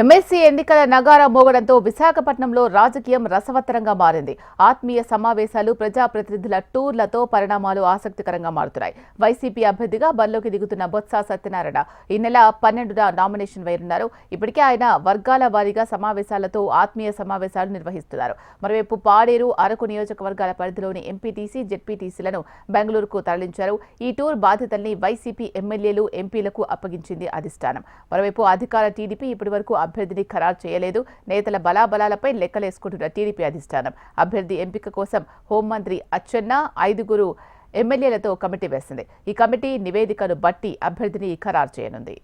MSc ఎన్నికల నగారా మోగడంతో విశాఖపట్నంలో రాజకీయం రసవత్తరంగా మారింది. ఆత్మీయ సమావేశాలు ప్రజాప్రతినిధుల టూర్లతో పరిణామాలు ఆసక్తికరంగా మారుతున్నాయి. వైసీపీ అభ్యర్థిగా బరిలోకి దిగుతున్న బొత్స సత్యనారాయణ ఈ నెల పన్నెండున నామినేషన్ వేయనున్నారు. ఇప్పటికే ఆయన వర్గాల వారీగా సమావేశాలతో ఆత్మీయ సమావేశాలు నిర్వహిస్తున్నారు. మరోవైపు పాడేరు అరకు నియోజకవర్గాల పరిధిలోని ఎంపీటీసీ జెడ్పీటీసీలను బెంగళూరుకు తరలించారు. ఈ టూర్ బాధ్యతల్ని వైసీపీ ఎమ్మెల్యేలు ఎంపీలకు అప్పగించింది అధిష్టానం. మరోవైపు అధికార టీడీపీ ఇప్పటివరకు అభ్యర్థిని ఖరారు చేయలేదు. నేతల బలాబలాలపై లెక్కలేసుకుంటున్న టీడీపీ అధిష్టానం. అభ్యర్థి ఎంపిక కోసం హోంమంత్రి అచ్చెన్న ఐదుగురు ఎమ్మెల్యేలతో కమిటీ వేసింది. ఈ కమిటీ నివేదికను బట్టి అభ్యర్థిని ఖరారు చేయనుంది.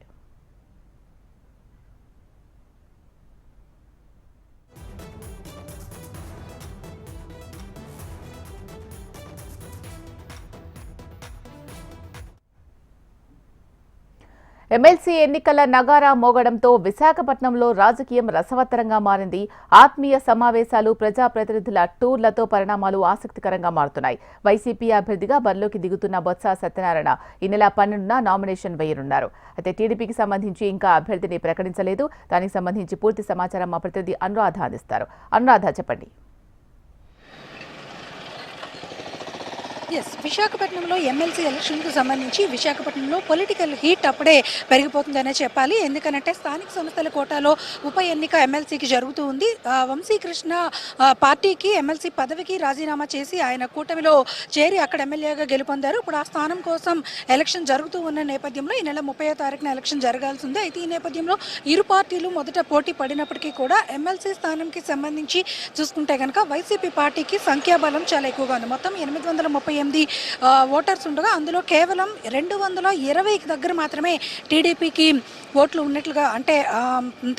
ఎమ్మెల్సీ ఎన్నికల నగారా మోగడంతో విశాఖపట్నంలో రాజకీయం రసవత్తరంగా మారింది. ఆత్మీయ సమావేశాలు ప్రజాప్రతినిధుల టూర్లతో పరిణామాలు ఆసక్తికరంగా మారుతున్నాయి. వైసీపీ అభ్యర్థిగా బరిలోకి దిగుతున్న బొత్స సత్యనారాయణ ఈ నెల పన్నెండున నామినేషన్ వేయనున్నారు. అయితే టీడీపీకి సంబంధించి ఇంకా అభ్యర్థిని ప్రకటించలేదు. దానికి సంబంధించి పూర్తి సమాచారం మా ప్రతినిధి అనురాధ అందిస్తారు. అనురాధ చెప్పండి. ఎస్ విశాఖపట్నంలో ఎమ్మెల్సీ ఎలక్షన్కు సంబంధించి విశాఖపట్నంలో పొలిటికల్ హీట్ అప్పుడే పెరిగిపోతుందనే చెప్పాలి. ఎందుకనంటే స్థానిక సంస్థల కోటాలో ఉప ఎన్నిక ఎమ్మెల్సీకి జరుగుతూ ఉంది. వంశీకృష్ణ పార్టీకి ఎమ్మెల్సీ పదవికి రాజీనామా చేసి ఆయన కూటమిలో చేరి అక్కడ ఎమ్మెల్యేగా గెలుపొందారు. ఇప్పుడు ఆ స్థానం కోసం ఎలక్షన్ జరుగుతూ ఉన్న నేపథ్యంలో ఈ నెల ముప్పై తారీఖున ఎలక్షన్ జరగాల్సి ఉంది. అయితే ఈ నేపథ్యంలో ఇరు పార్టీలు మొదట పోటీ పడినప్పటికీ కూడా ఎమ్మెల్సీ స్థానంకి సంబంధించి చూసుకుంటే కనుక వైసీపీ పార్టీకి సంఖ్యాబలం చాలా ఎక్కువగా ఉంది. మొత్తం ఎనిమిది వందల ముప్పై ఎనిమిది ఓటర్స్ ఉండగా అందులో కేవలం రెండు వందల ఇరవైకి దగ్గర మాత్రమే టీడీపీకి ఓట్లు ఉన్నట్లుగా అంటే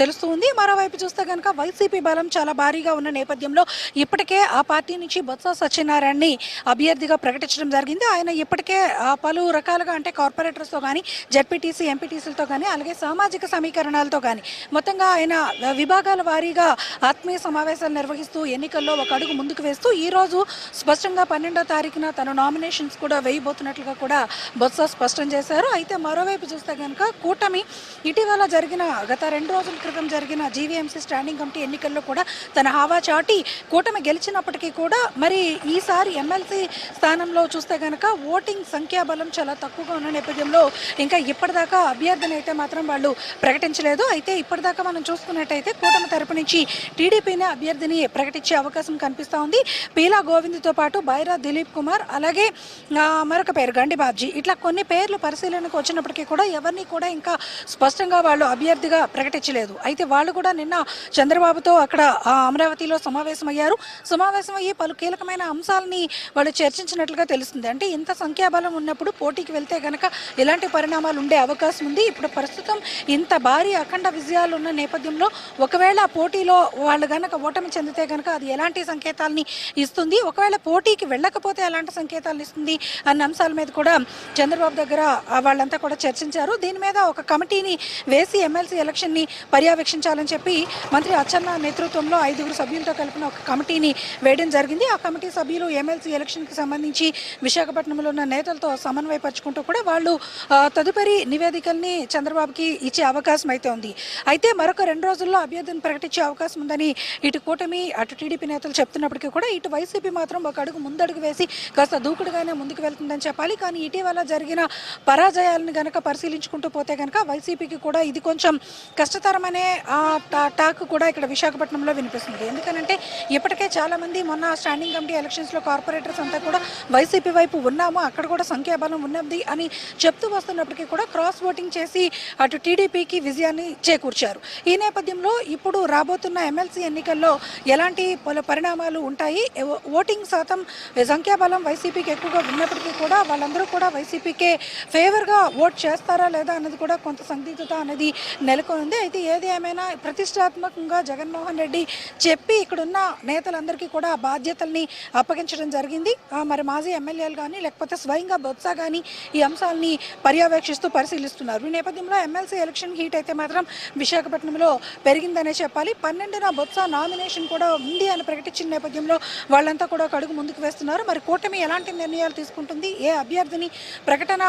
తెలుస్తుంది తెలుస్తూ ఉంది. మరోవైపు చూస్తే కనుక వైసీపీ బలం చాలా భారీగా ఉన్న నేపథ్యంలో ఇప్పటికే ఆ పార్టీ నుంచి బొత్స సత్యనారాయణని అభ్యర్థిగా ప్రకటించడం జరిగింది. ఆయన ఇప్పటికే పలు రకాలుగా అంటే కార్పొరేటర్స్తో కానీ జడ్పీటీసీ ఎంపీటీసీలతో కానీ అలాగే సామాజిక సమీకరణాలతో కానీ మొత్తంగా ఆయన విభాగాల వారీగా ఆత్మీయ సమావేశాలు నిర్వహిస్తూ ఎన్నికల్లో ఒక అడుగు ముందుకు వేస్తూ ఈ రోజు స్పష్టంగా పన్నెండో తారీఖున తన నామినేషన్స్ కూడా వేయబోతున్నట్లుగా కూడా బొత్స స్పష్టం చేశారు. అయితే మరోవైపు చూస్తే కనుక కూటమి ఇటీవల జరిగిన గత రెండు రోజుల క్రితం జరిగిన జీవీఎంసీ స్టాండింగ్ కమిటీ ఎన్నికల్లో కూడా తన హావా చాటి కూటమి గెలిచినప్పటికీ కూడా మరి ఈసారి ఎమ్మెల్సీ స్థానంలో చూస్తే కనుక ఓటింగ్ సంఖ్యాబలం చాలా తక్కువగా ఉన్న నేపథ్యంలో ఇంకా ఇప్పటిదాకా అభ్యర్థిని అయితే మాత్రం వాళ్ళు ప్రకటించలేదు. అయితే ఇప్పటిదాకా మనం చూసుకున్నట్టయితే కూటమి తరపు నుంచి టీడీపీనే అభ్యర్థిని ప్రకటించే అవకాశం కనిపిస్తూ ఉంది. పీలా గోవింద్తో పాటు బైరా దిలీప్ కుమార్ అలాగే మరొక పేరు గండి బాబ్జీ. ఇట్లా కొన్ని పేర్లు పరిశీలనకు వచ్చినప్పటికీ కూడా ఎవరిని కూడా ఇంకా స్పష్టంగా వాళ్ళు అభ్యర్థిగా ప్రకటించలేదు. అయితే వాళ్ళు కూడా నిన్న చంద్రబాబుతో అక్కడ అమరావతిలో సమావేశమయ్యారు. సమావేశం అయ్యి పలు కీలకమైన అంశాలని వాళ్ళు చర్చించినట్లుగా తెలుస్తుంది. అంటే ఇంత సంఖ్యాబలం ఉన్నప్పుడు పోటీకి వెళ్తే గనక ఎలాంటి పరిణామాలు ఉండే అవకాశం ఉంది. ఇప్పుడు ప్రస్తుతం ఇంత భారీ అఖండ విజయాలు ఉన్న నేపథ్యంలో ఒకవేళ పోటీలో వాళ్ళు గనక ఓటమి చెందితే గనక అది ఎలాంటి సంకేతాలని ఇస్తుంది? ఒకవేళ పోటీకి వెళ్ళకపోతే ఎలాంటి సంకేతాలు ఇస్తుంది అన్న అంశాల మీద కూడా చంద్రబాబు దగ్గర వాళ్ళంతా కూడా చర్చించారు. దీని మీద ఒక కమిటీని వేసి ఎమ్మెల్సీ ఎలక్షన్ని పర్యవేక్షించాలని చెప్పి మంత్రి అచ్చన్న నేతృత్వంలో ఐదుగురు సభ్యులతో కలిపిన ఒక కమిటీని వేయడం జరిగింది. ఆ కమిటీ సభ్యులు ఎమ్మెల్సీ ఎలక్షన్కి సంబంధించి విశాఖపట్నంలో ఉన్న నేతలతో సమన్వయపరుచుకుంటూ కూడా వాళ్ళు తదుపరి నివేదికల్ని చంద్రబాబుకి ఇచ్చే అవకాశం అయితే ఉంది. అయితే మరొక రెండు రోజుల్లో అభ్యర్థిని ప్రకటించే అవకాశం ఉందని ఇటు కూటమి అటు టీడీపీ నేతలు చెప్తున్నప్పటికీ కూడా ఇటు వైసీపీ మాత్రం ఒక అడుగు ముందడుగు వేసి కాస్త దూకుడుగానే ముందుకు వెళ్తుందని చెప్పాలి. కానీ ఇటీవల జరిగిన పరాజయాలను గనక పరిశీలించుకుంటూ పోతే గనక వైసీపీకి కూడా ఇది కొంచెం కష్టతరమనే ఆ, టా- టాక్ కూడా ఇక్కడ విశాఖపట్నంలో వినిపిస్తుంది. ఎందుకనంటే ఇప్పటికే చాలామంది మొన్న స్టాండింగ్ కమిటీ ఎలక్షన్స్లో కార్పొరేటర్స్ అంతా కూడా వైసీపీ వైపు ఉన్నాము అక్కడ కూడా సంఖ్యాబలం ఉన్నది అని చెప్తూ వస్తున్నప్పటికీ కూడా క్రాస్ ఓటింగ్ చేసి అటు టీడీపీకి విజయాన్ని చేకూర్చారు. ఈ నేపథ్యంలో ఇప్పుడు రాబోతున్న ఎమ్మెల్సీ ఎన్నికల్లో ఎలాంటి పలు పరిణామాలు ఉంటాయి? ఓటింగ్ శాతం సంఖ్యాబలం వైసీపీ వైసీపీకి ఎక్కువగా ఉన్నప్పటికీ కూడా వాళ్ళందరూ కూడా వైసీపీకే ఫేవర్గా ఓట్ చేస్తారా లేదా అన్నది కూడా కొంత సందిగ్ధత అనేది నెలకొంది. అయితే ఏది ఏమైనా ప్రతిష్టాత్మకంగా జగన్మోహన్ రెడ్డి చెప్పి ఇక్కడున్న నేతలందరికీ కూడా ఆ బాధ్యతల్ని అప్పగించడం జరిగింది. మరి మాజీ ఎమ్మెల్యేలు కానీ లేకపోతే స్వయంగా బొత్స కానీ ఈ అంశాలని పర్యవేక్షిస్తూ పరిశీలిస్తున్నారు. ఈ నేపథ్యంలో ఎమ్మెల్సీ ఎలక్షన్ హీట్ అయితే మాత్రం విశాఖపట్నంలో పెరిగిందనే చెప్పాలి. పన్నెండున బొత్స నామినేషన్ కూడా ఉంది అని ప్రకటించిన నేపథ్యంలో వాళ్ళంతా కూడా కడుగు ముందుకు వేస్తున్నారు. మరి కూటమి ఎలా ఎలాంటి నిర్ణయాలు తీసుకుంటుంది? ఏ అభ్యర్థిని ప్రకటన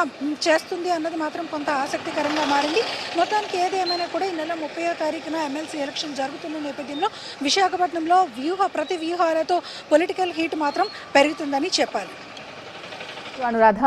చేస్తుంది అన్నది మాత్రం కొంత ఆసక్తికరంగా మారింది. మొత్తానికి ఏది ఏమైనా కూడా ఈ నెల ముప్పయో తారీఖున ఎమ్మెల్సీ ఎలక్షన్ జరుగుతున్న నేపథ్యంలో విశాఖపట్నంలో వ్యూహ ప్రతి వ్యూహాలతో పొలిటికల్ హీట్ మాత్రం పెరుగుతుందని చెప్పాలి. అనురాధ